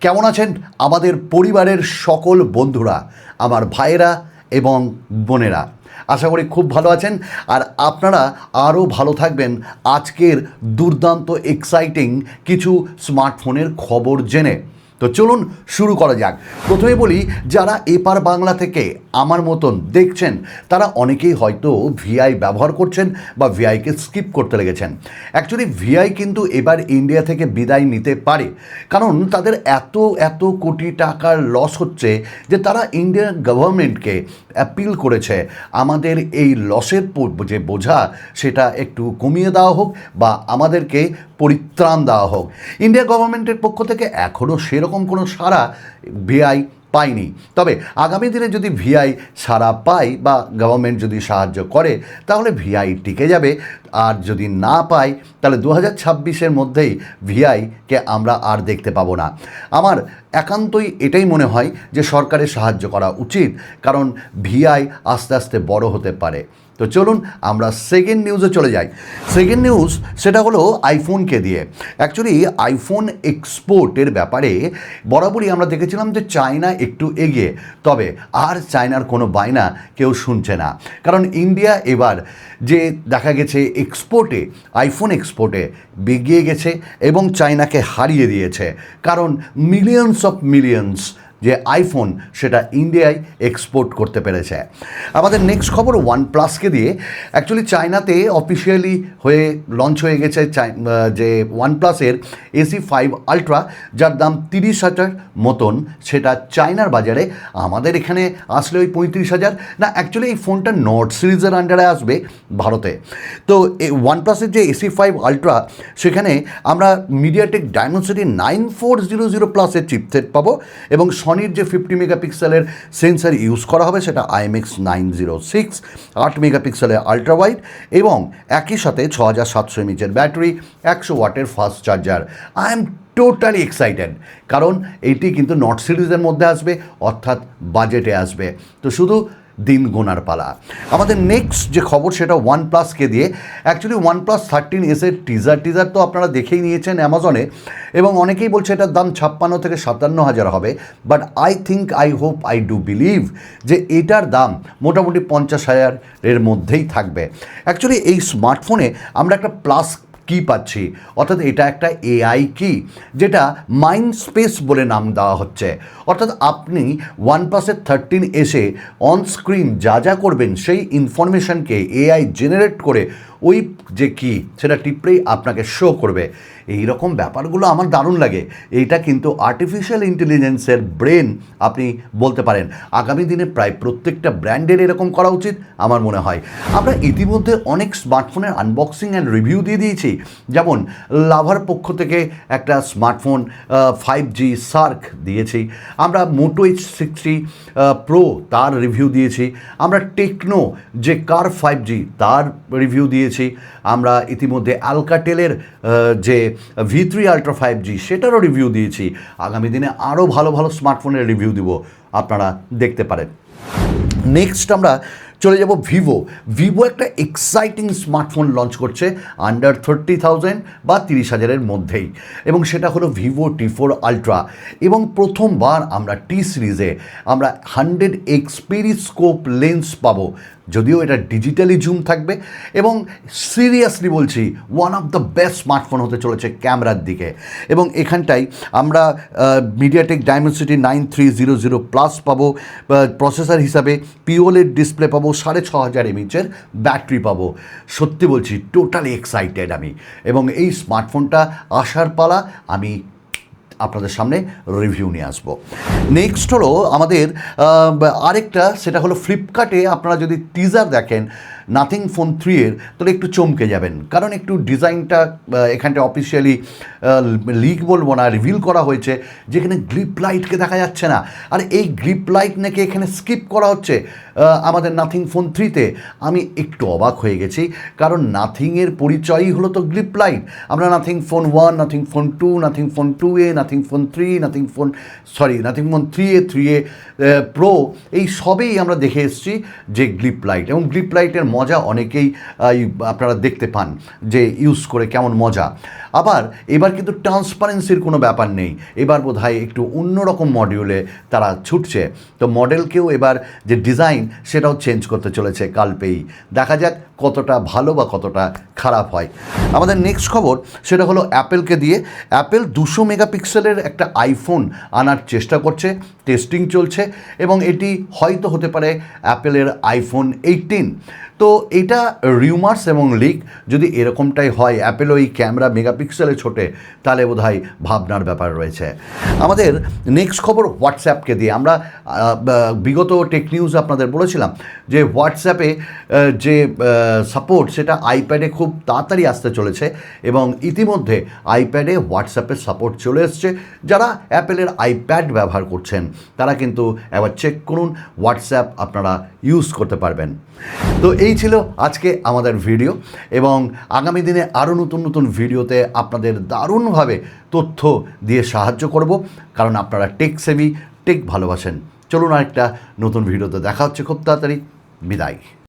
কেমন আছেন আমাদের পরিবারের সকল বন্ধুরা, আমার ভাইয়েরা এবং বোনেরা? আশা করি খুব ভালো আছেন। আর আপনারা আরও ভালো থাকবেন আজকের দুর্দান্ত এক্সাইটিং কিছু স্মার্টফোনের খবর জেনে। তো চলুন শুরু করা যাক। প্রথমে বলি, যারা এপার বাংলা থেকে আমার মতন দেখছেন, তারা অনেকেই হয়তো ভিআই ব্যবহার করছেন বা ভিআইকে স্কিপ করতে লেগেছেন। অ্যাকচুয়ালি ভিআই কিন্তু এবার ইন্ডিয়া থেকে বিদায় নিতে পারে। কারণ তাদের এত এত কোটি টাকার লস হচ্ছে যে তারা ইন্ডিয়ান গভর্নমেন্টকে অ্যাপিল করেছে। আমাদের এই লসের যে বোঝা, সেটা একটু কমিয়ে দেওয়া হোক বা আমাদেরকে পরিত্রাণ দেওয়া হোক। ইন্ডিয়া গভর্নমেন্টের পক্ষ থেকে এখনও সেরকম কোনো সারা ভিআই পাইনি তবে আগামী দিনে যদি ভিআই সারা পায় বা গভর্নমেন্ট যদি সাহায্য করে, তাহলে ভিআই টিকে যাবে। আর যদি না পায়, তাহলে দু হাজার ছাব্বিশের মধ্যেই ভিআইকে আমরা আর দেখতে পাবো না। আমার একান্তই এটাই মনে হয় যে সরকারের সাহায্য করা উচিত, কারণ ভিআই আস্তে আস্তে বড় হতে পারে। তো চলুন আমরা সেকেন্ড নিউজে চলে যাই। সেকেন্ড নিউজ সেটা হলো আইফোনকে দিয়ে। অ্যাকচুয়ালি আইফোন এক্সপোর্টের ব্যাপারে বরাবরই আমরা দেখেছিলাম যে চায়না একটু এগিয়ে। তবে আর চায়নার কোনো বায়না কেউ শুনছে না। কারণ ইন্ডিয়া এবার যে দেখা গেছে এক্সপোর্টে আইফোন এক্সপোর্টে বেগিয়ে গেছে এবং চায়নাকে হারিয়ে দিয়েছে। কারণ মিলিয়নস অফ মিলিয়নস যে আইফোন সেটা ইন্ডিয়ায় এক্সপোর্ট করতে পেরেছে। আমাদের নেক্সট খবর ওয়ান প্লাসকে দিয়ে। অ্যাকচুয়ালি চায়নাতে অফিসিয়ালি হয়ে লঞ্চ হয়ে গেছে যে ওয়ান প্লাসের এসি ফাইভ আলট্রা যার দাম তিরিশ হাজার মতন। সেটা চায়নার বাজারে। আমাদের এখানে আসলে ওই পঁয়ত্রিশ হাজার। না অ্যাকচুয়ালি এই ফোনটা নর্থ সিরিজের আন্ডারে আসবে ভারতে। তো ওয়ান প্লাসের যে এসি ফাইভ আলট্রা সেখানে আমরা MediaTek Dimensity nine four zero zero প্লাসের চিপসেট পাবো এবং সনির যে ফিফটি মেগাপিক্সেলের সেন্সার ইউজ করা হবে সেটা আইএমএক্স নাইন জিরো সিক্স আট মেগাপিক্সেলের আলট্রা ওয়াইড এবং একই সাথে ছ হাজার সাতশো এমএচের ব্যাটারি একশো ওয়াটের fast charger I am totally excited কারণ এটি কিন্তু নর্থ সিরিজের মধ্যে আসবে, অর্থাৎ বাজেটে আসবে। তো শুধু দিন গোনার পালা। আমাদের নেক্সট যে খবর সেটা ওয়ান প্লাসকে দিয়ে। অ্যাকচুয়ালি ওয়ান প্লাস থার্টিন এসের টিজার টিজার তো আপনারা দেখেই নিয়েছেন অ্যামাজনে এবং অনেকেই বলছে এটার দাম ছাপ্পান্ন থেকে সাতান্ন হাজার হবে। But I think I hope I do believe যে এটার দাম মোটামুটি পঞ্চাশ হাজারের মধ্যেই থাকবে। অ্যাকচুয়ালি এই স্মার্টফোনে আমরা একটা প্লাস কি পাচ্ছি? অর্থাৎ এটা একটা এআই কি? যেটা মাইন্ড স্পেস বলে নাম দেওয়া হচ্ছে। অর্থাৎ আপনি ওয়ান প্লাসের থার্টিন এসে অন স্ক্রিন যা যা করবেন, সেই ইনফরমেশনকে এআই জেনারেট করে ওই যে কি, সেটা টিপড়েই আপনাকে শো করবে। এই রকম ব্যাপারগুলো আমার দারুণ লাগে। এইটা কিন্তু আর্টিফিশিয়াল ইন্টেলিজেন্সের ব্রেন আপনি বলতে পারেন। আগামী দিনে প্রায় প্রত্যেকটা ব্র্যান্ডের এরকম করা উচিত, আমার মনে হয়। আমরা ইতিমধ্যে অনেক স্মার্টফোনের আনবক্সিং অ্যান্ড রিভিউ দিয়ে দিয়েছি। যেমন লাভার পক্ষ থেকে একটা স্মার্টফোন ফাইভ জি সার্ক দিয়েছি। আমরা মোটো এইচ সিক্সটি প্রো তার রিভিউ দিয়েছি। আমরা টেকনো যে কার ফাইভ জি তার রিভিউ দিয়েছি। আমরা ইতিমধ্যে আলকাটেলের আহ, যে V three ultra five G সেটারও রিভিউ দিয়েছি। আগামী দিনে আরও ভালো ভালো স্মার্টফোনের রিভিউ দিব। আপনারা দেখতে পারেন। নেক্সট আমরা চলে যাব ভিভো। ভিভো একটা এক্সাইটিং স্মার্টফোন লঞ্চ করছে আন্ডার থার্টি থাউজেন্ড বা তিরিশ হাজারের মধ্যেই। এবং সেটা হলো ভিভো টি ফোর আলট্রা এবং প্রথমবার আমরা টি সিরিজে আমরা হান্ড্রেড এক্সপেরিস্কোপ লেন্স পাবো। যদিও এটা ডিজিটালি জুম থাকবে, এবং সিরিয়াসলি বলছি one of the best smartphone হতে চলেছে ক্যামেরার দিকে। এবং এখানটায় আমরা MediaTek Dimensity nine three zero zero plus পাবো প্রসেসর হিসাবে পিওলের ডিসপ্লে পাবো, সাড়ে ছ হাজার এমএচের ব্যাটারি পাবো। সত্যি বলছি টোটালি এক্সাইটেড আমি। এবং এই স্মার্টফোনটা আসার পালা আমি আপনাদের সামনে রিভিউ নিয়ে আসব। নেক্সট হলো আমাদের আরেকটা, সেটা হলো ফ্লিপকার্টে আপনারা যদি টিজার দেখেন নাথিং ফোন থ্রি এর, তাহলে একটু চমকে যাবেন। কারণ একটু ডিজাইনটা এখানটা অফিসিয়ালি লিক বলব না রিভিল করা হয়েছে, যেখানে গ্রিপ লাইটকে দেখা যাচ্ছে না। আর এই গ্রিপ লাইট নাকি এখানে স্কিপ করা হচ্ছে আমাদের নাথিং ফোন থ্রিতে আমি একটু অবাক হয়ে গেছি, কারণ নাথিংয়ের পরিচয়ই হলো তো গ্রিপ লাইট আমরা Nothing phone one Nothing phone two Nothing phone two A Nothing phone three Nothing phone sorry Nothing phone three A three A pro এই সবেই আমরা দেখে এসেছি যে গ্রিপ লাইট এবং গ্রিপ লাইটের মজা অনেকেই আপনারা দেখতে পান যে ইউজ করে কেমন মজা। আবার এবার কিন্তু ট্রান্সপারেন্সির কোনো ব্যাপার নেই। এবার বোধ হয় একটু অন্যরকম মডিউলে তারা ছুটছে। তো মডেলকেও এবার যে ডিজাইন সেটাও চেঞ্জ করতে চলেছে কালপেই। দেখা যাক কতটা ভালো বা কতটা খারাপ হয়। আমাদের নেক্সট খবর, সেটা হলো অ্যাপেলকে দিয়ে। অ্যাপেল দুশো মেগাপিক্সেলের একটা আইফোন আনার চেষ্টা করছে টেস্টিং চলছে, এবং এটি হয়তো হতে পারে অ্যাপেলের আইফোন এইটিন তো এটা রিউমার্স এবং লিক যদি এরকমটাই হয়, অ্যাপেল ওই ক্যামেরা মেগাপিক্সেলে ছোটে, তাহলে বোধ ভাবনার ব্যাপার রয়েছে। আমাদের নেক্সট খবর হোয়াটসঅ্যাপকে দিয়ে। আমরা বিগত টেক নিউজ আপনাদের বলেছিলাম যে হোয়াটসঅ্যাপে যে সাপোর্ট সেটা আইপ্যাডে খুব তাড়াতাড়ি আসতে চলেছে এবং ইতিমধ্যে আইপ্যাডে হোয়াটসঅ্যাপের সাপোর্ট চলে এসছে। যারা অ্যাপেলের আইপ্যাড ব্যবহার করছেন, তারা কিন্তু একবার চেক করুন হোয়াটসঅ্যাপ আপনারা ইউজ করতে পারবেন। তো এই ছিল আজকে আমাদের ভিডিও এবং আগামী দিনে আরও নতুন নতুন ভিডিওতে আপনাদের দারুণভাবে তথ্য দিয়ে সাহায্য করব, কারণ আপনারা টেক সেভি টেক ভালোবাসেন। চলুন আরেকটা নতুন ভিডিওতে দেখা হচ্ছে। খুব তাড়াতাড়ি বিদায়।